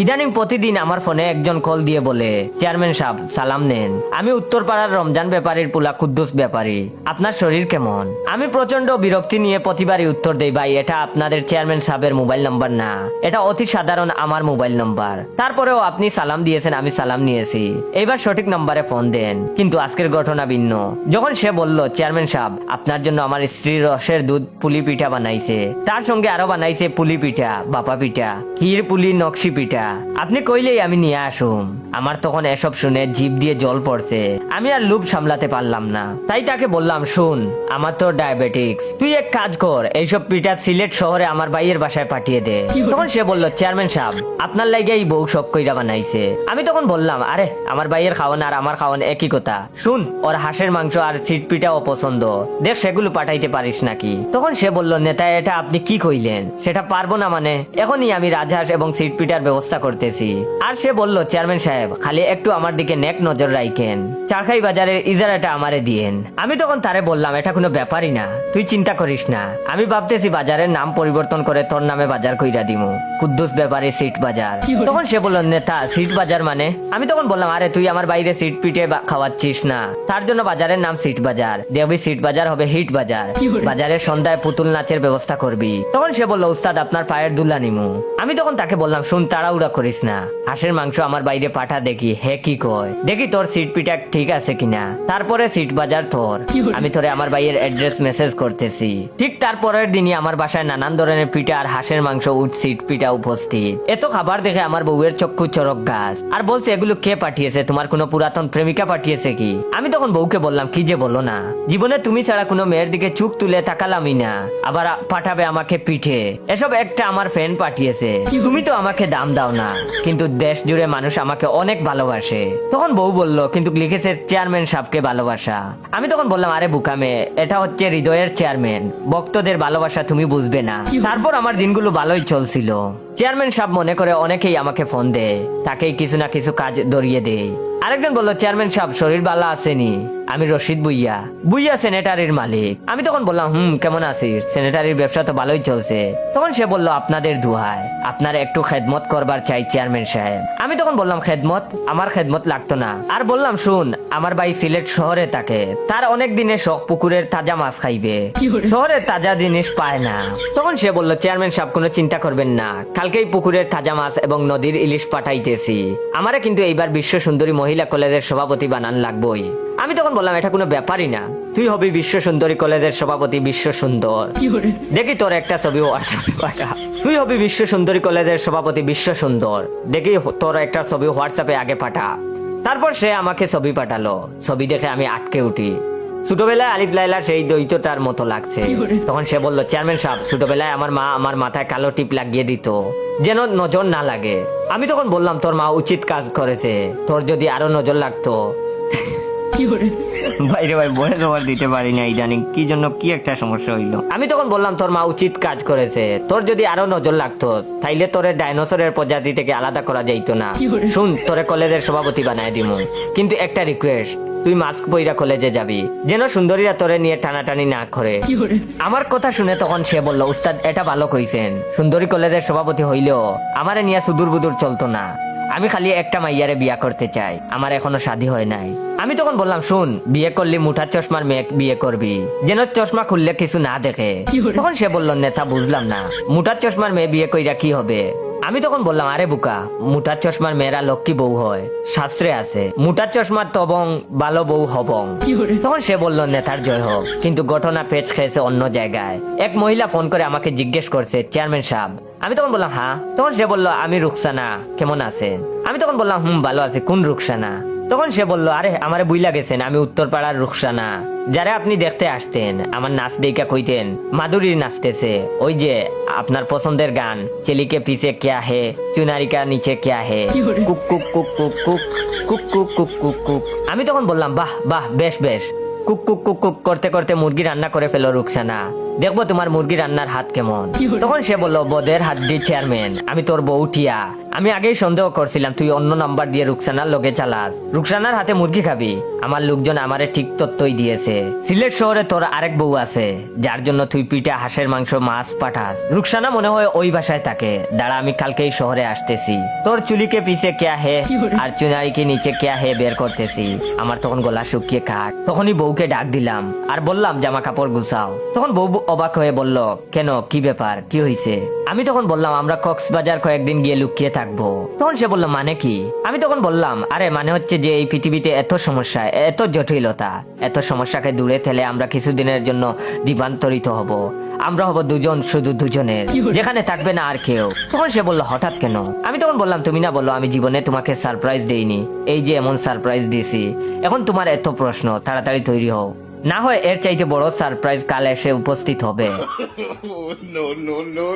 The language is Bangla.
ইদানিং প্রতিদিন আমার ফোনে একজন কল দিয়ে বলে, চেয়ারম্যান সাহেব, সালাম নেন। আমি উত্তরপাড়ার রমজান ব্যাপারীর পুলা কুদ্দুস ব্যাপারী। আপনার শরীর কেমন? আমি প্রচণ্ড বিরক্তি নিয়ে প্রতিবারই উত্তর দেই, ভাই, এটা আপনাদের চেয়ারম্যান সাহেবের মোবাইল নাম্বার না। এটা অতি সাধারণ আমার মোবাইল নাম্বার। তারপরেও আপনি সালাম দিয়েছেন, আমি সালাম নিয়েছি। এবার সঠিক নম্বরে ফোন দেন। কিন্তু আজকের ঘটনা ভিন্ন। যখন সে বলল, চেয়ারম্যান সাহেব, আপনার জন্য আমার স্ত্রীর রসের দুধ পুলি পিঠা বানাইছে। তার সঙ্গে আরও বানাইছে পুলি পিঠা, বাপা পিঠা, ক্ষীর পুলি নকশি পিঠা। আপনি কইলেই আমি নিয়ে আসুম। আমার তখন এসব শুনে জিভ দিয়ে জল পড়ছে। আমি আর লুপ সামলাতে পারলাম না। তাই তাকে বললাম, শুন, আমার তো ডায়াবেটিক্স। তুই এক কাজ কর, এইসব পিঠা সিলেট শহরে আমার ভাইয়ের বাসায় পাঠিয়ে দে। তখন সে বলল, চেয়ারম্যান সাহেব, আপনার লাগে এই বউ শখ কইরা বানাইছে। আমি তখন বললাম, আরে, আমার ভাইয়ের খাওয়ান আর আমার খাওয়ান একই কথা। শুন, ওর হাঁসের মাংস আর সিট পিঠাও অপছন্দ। দেখ, সেগুলো পাঠাইতে পারিস নাকি? তখন সে বলল, নেতা, এটা আপনি কি কইলেন? সেটা পারব না মানে? এখনই আমি রাজহাঁস এবং সিট পিঠার ব্যবস্থা করতেছি। আর সে বলল চেয়ারম্যান সাহেব খালি একটু আমার দিকে নেক নজর রাখেন চারখাই বাজারের ইজারাটা আমারে দিয়েন। আমি তখন তারে বললাম এটা কোনো ব্যাপারই না। তুই চিন্তা করিস না। আমি ভাবতেছি বাজারের নাম পরিবর্তন করে তোর নামে বাজার কইরা দিমু। কুদ্দুস ব্যাপারে সিট বাজার। তখন সে বলল নেতা সিট বাজার মানে? আমি তখন বললাম আরে তুই আমার বাইরে সিট বা- খাওয়াচ্ছিস না। তার জন্য বাজারের নাম সিট বাজার। দেখবি সিট বাজার হবে হিট বাজার। বাজারের সন্ধ্যায় পুতুল নাচের ব্যবস্থা করবি। তখন সে বলল উস্তাদ আপনার পায়ের দুলা নিমু। আমি তখন তাকে বললাম শুন তাড়াহুড়া করিস না। হাঁসের মাংস আমার বাইরে পাঠা দেখি হে কি কয়? দেখি তোর সিট পিঠা ঠিক আছে কিনা। তারপরে সিট বাজার তোর। আমি তোরে আমার ভাইয়ের অ্যাড্রেস মেসেজ করতেছি। ঠিক তারপরের দিনই আমার বাসায় নানান ধরনের পিঠা আর হাঁসের মাংস উঠ সিট পিঠা উপস্থিত। এত খাবার দেখে আমার বউয়ের চক্ষু চরক গাছ। আর বলছে এগুলো কে পাঠিয়েছে? তোমার কোনো পুরাতন প্রেমিকা পাঠিয়েছে কি? আমি তখন বউকে বললাম কি যে বলো না। জীবনে তুমি ছাড়া কোনো মেয়ের দিকে চুপ তুলে তাকালামই না। আবার পাঠাবে আমাকে পিঠে। এসব একটা আমার ফ্রেন্ড পাঠিয়েছে। তুমি তো আমাকে দাম দাও না, কিন্তু দেশ জুড়ে মানুষ আমাকে অনেক ভালোবাসে। তখন বউ বলল, কিন্তু লিখেছে চেয়ারম্যান সাহেবকে ভালোবাসা। আমি তখন বললাম, আরে বুকামে এটা হচ্ছে হৃদয়ের চেয়ারম্যান। ভক্তদের ভালোবাসা তুমি বুঝবে না। তারপর আমার দিনগুলো ভালোই চলছিল। চেয়ারম্যান সাহেব মনে করে অনেকেই আমাকে ফোন দেয়, তাকেই কিছু না কিছু কাজ ধরিয়ে দেয়। আরেকজন বলল, চেয়ারম্যান সাহেব শরীর ভালো আসেনি আমি রশিদ বুইয়া। বুইয়া সেনেটারির মালিক। আমি তখন বললাম হুম কেমন আছিস? সেনেটারির ব্যবসা তো ভালোই চলছে। তখন সে বলল আপনাদের দুহায় আপনার একটু খেদমত করবার চাই চেয়ারম্যান সাহেব। আমি তখন বললাম খেদমত? আমার খেদমত লাগতো না। আর বললাম শুন আমার ভাই সিলেট শহরে থাকে। তার অনেক দিনের শখ পুকুরের তাজা মাছ খাইবে। শহরে তাজা জিনিস পায় না। তখন সে বলল চেয়ারম্যান সাহেব কোনো চিন্তা করবেন না। কালকেই পুকুরের তাজা মাছ এবং নদীর ইলিশ পাঠাইতেছি। আমারে কিন্তু এইবার বিশ্ব সুন্দরী মহিলা কলেজের সভাপতি বানান লাগবই। আমি তখন বললাম এটা কোনো ব্যাপারই না। তুই হবি বিশ্ব সুন্দরী কলেজের সভাপতি বিশ্ব সুন্দর। দেখি তোর একটা ছবি হোয়াটসঅ্যাপে পাঠা তুই হবি বিশ্ব সুন্দরী কলেজের সভাপতি বিশ্ব সুন্দর। দেখি তোর একটা ছবি হোয়াটসঅ্যাপে আগে পাঠা। তারপর সে আমাকে ছবি পাঠালো। ছবি দেখে আমি আটকে উঠি। ছোটবেলায় আলিফ লাইলা সেই দ্বৈত তার মতো লাগছে। তখন সে বলল চেয়ারম্যান সাহেব ছোটবেলায় আমার মা আমার মাথায় কালো টিপ লাগিয়ে দিত যেন নজর না লাগে। আমি তখন বললাম তোর মা উচিত কাজ করেছে। তোর যদি আরও নজর লাগতো। বাইরে ভাই বলে তোমার দিতে পারি না ইদানিং কি জন্য কি একটা সমস্যা হইল। আমি তখন বললাম তোর মা উচিত কাজ করেছে। তোর যদি আরও নজর লাগতো তাইলে তোরে ডাইনোসরের প্রজাতি থেকে আলাদা করা যাইতো না। শুন তোরে কলেজের সভাপতি বানায় দিমু। কিন্তু একটা রিকোয়েস্ট তুই মাস্ক বইরা কলেজে যাবি। যেন সুন্দরীরা তোরে নিয়ে টানাটানি না করে। আমার কথা শুনে তখন সে বলল উস্তাদ এটা ভালো কইছেন। সুন্দরী কলেজের সভাপতি হইলেও আমারে নিয়ে সুদূর বুদুর চলতো না। আমি খালি একটা মাইয়ারে বিয়া করতে চাই। আমার এখনও শাদী হয় নাই। আমি তখন বললাম শুন বিয়ে করলে মুঠার চশমার মেয়ে বিয়ে করবি। যেন চশমা খুললে কিছু না দেখে। তখন সে বলল নেতা বুঝলাম না। মুঠার চশমার মেয়ে বিয়ে কইরা কি হবে? আমি তখন বললাম আরে বুকা মুঠার চশমার মেয়েরা লক্ষ্মী বউ হয় শাস্ত্রে আছে। মুঠার চশমার তবং ভালো বউ হবং। তখন সে বলল নেতার জয় হোক। কিন্তু ঘটনা পেচ খেয়েছে অন্য জায়গায়। এক মহিলা ফোন করে আমাকে জিজ্ঞেস করছে চেয়ারম্যান সাহেব আমি তখন বললাম হ্যাঁ তখন সে বলল আমি রুকসানা কেমন আছেন আমি তখন বললাম হুম ভালো আছি কোন রুকসানা তখন সে বলল আরে আমারে বুইলা গেছেন আমি উত্তরপাড়ার রুকসানা যারা আপনি দেখতে আসতেন আমার নাচ দেখা কইতেন মাধুরী নাচতেছে ওই যে আপনার পছন্দের গান চেলিকে পিছে ক্যা হে চুনারিকা নিচে ক্যা হে কুক কুক কুক কুক কুক কুক কুক কুক কুক কুক আমি তখন বললাম বাহ বাহ বেশ বেশ কুক কুক কুক কুক করতে করতে মুরগি রান্না করে ফেলো রুকসানা দেখব তোমার মুরগি রান্নার হাত কেমন। তখন সে বলল বদের হাড্ডি চেয়ারম্যান আমি তোর বউ টিয়া আমি আগেই সন্দেহ করছিলাম তুই অন্য নাম্বার দিয়ে রুকসানার লগে চালাস। রুকসানার হাতে মুরগি খাবি। আমার লোকজন আমারে ঠিক তত্ত্বই দিয়েছে। সিলেট শহরে তোর আরেক বউ আছে যার জন্য তুই পিঠা হাঁসের মাংস মাছ পাঠাস। রুকসানা মনে হয় ওই বাসায় থাকে। দাঁড়া আমি কালকেই শহরে আসতেছি। তোর চুলিকে পিছে কেয়া হে আর চুনারিকে নিচে কেয়া হে বের করতেছি। আমার তখন গলা শুকিয়ে কাট তখনই বউকে ডাক দিলাম আর বললাম জামা কাপড় গুছাও। তখন বউ অবাক হয়ে বলল কেন? কি ব্যাপার? কি হয়েছে আমি তখন বললাম আমরা কক্সবাজার কয়েকদিন গিয়ে লুকিয়ে থাকব। তখন সে বলল মানে কি? আমি তখন বললাম আরে মানে হচ্ছে যে এই পৃথিবীতে এত সমস্যা এত জটিলতা এত সমস্যাকে দূরে ঠেলে আমরা কিছুদিনের জন্য দ্বীপান্তরিত হব। আমরা হব দুজন শুধু দুজনের যেখানে থাকবে না আর কেউ। তখন সে বলল হঠাৎ কেন? আমি তখন বললাম তুমি না বলল আমি জীবনে তোমাকে সারপ্রাইজ দেইনি। এই যে এমন সারপ্রাইজ দিছি এখন তোমার এত প্রশ্ন তাড়াতাড়ি তৈরি হও। না হয় এর চাইতে বড় সারপ্রাইজ কাল এসে উপস্থিত হবে। No.